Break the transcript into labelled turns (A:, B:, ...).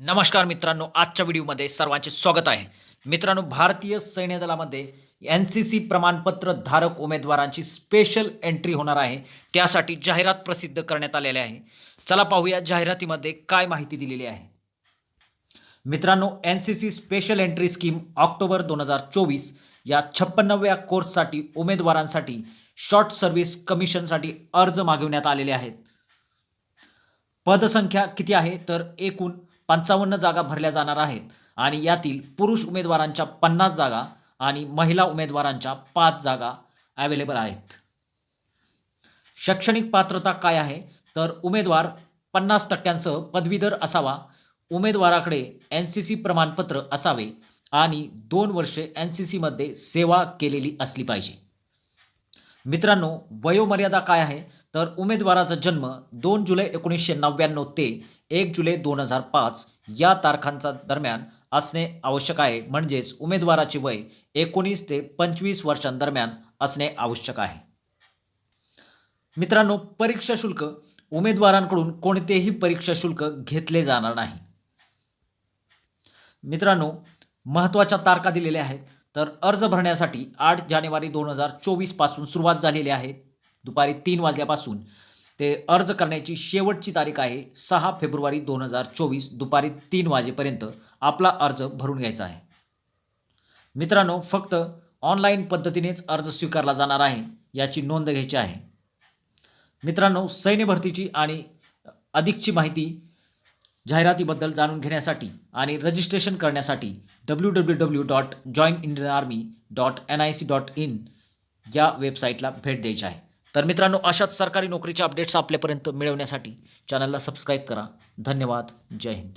A: नमस्कार मित्रांनो आजच्या व्हिडिओमध्ये सर्वांचे स्वागत आहे. मित्रांनो भारतीय सैन्य दलामध्ये एन सी सी प्रमाणपत्र धारक उमेदवारांची स्पेशल एंट्री होणार आहे. त्यासाठी जाहिरात प्रसिद्ध करण्यात आलेली आहे. चला पाहूया जाहिरातीमध्ये काय माहिती दिलेली आहे. मित्रांनो N C C special entry scheme October दोन हजार चोवीस या छप्पन्नव्या कोर्ससाठी उमेदवारांसाठी शॉर्ट सर्व्हिस कमिशनसाठी अर्ज मागविण्यात आलेले आहेत. पदसंख्या किती आहे? तर एकूण पंचावन्न जागा भरल्या जाणार आहेत. आणि यातील पुरुष उमेदवारांच्या पन्नास जागा आणि महिला उमेदवारांच्या पाच जागा अवेलेबल आहेत. शैक्षणिक पात्रता काय आहे? तर उमेदवार पन्नास टक्क्यांसह पदवीधर असावा. उमेदवाराकडे एन सी सी प्रमाणपत्र असावे. आणि दोन वर्षे एन सी सीमध्ये सेवा केलेली असली पाहिजे. मित्रांनो वयोमर्यादा काय आहे? तर उमेदवाराचा जन्म दोन जुलै एकोणीसशे नव्याण्णव ते एक जुलै दोन हजार पाच या तारखांचा दरम्यान असणे आवश्यक आहे. म्हणजेच उमेदवाराचे वय एकोणीस ते पंचवीस वर्षांदरम्यान असणे आवश्यक आहे. मित्रांनो परीक्षा शुल्क उमेदवारांकडून कोणतेही परीक्षा शुल्क घेतले जाणार नाही. मित्रांनो महत्त्वाच्या तारखा दिलेल्या आहेत. तर अर्ज भरण्यासाठी आठ जानेवारी दोन हजार चोवीसपासून सुरुवात झालेली आहे. दुपारी तीन वाजल्यापासून ते अर्ज करण्याची शेवटची तारीख आहे सहा फेब्रुवारी दोन हजार चोवीस दुपारी तीन वाजेपर्यंत आपला अर्ज भरून घ्यायचा आहे. मित्रांनो फक्त ऑनलाईन पद्धतीनेच अर्ज स्वीकारला जाणार आहे याची नोंद घ्यायची आहे. मित्रांनो सैन्य भरतीची आणि अधिकची माहिती जाहिरातीबद्दल जाणून घेण्यासाठी आणि रजिस्ट्रेशन करण्यासाठी W W W dot join Indian army dot N I C dot in या वेबसाईटला भेट द्यायची आहे. तर मित्रांनो अशाच सरकारी नोकरीच्या अपडेट्स आपल्यापर्यंत मिळवण्यासाठी चॅनलला सबस्क्राईब करा. धन्यवाद. जय हिंद.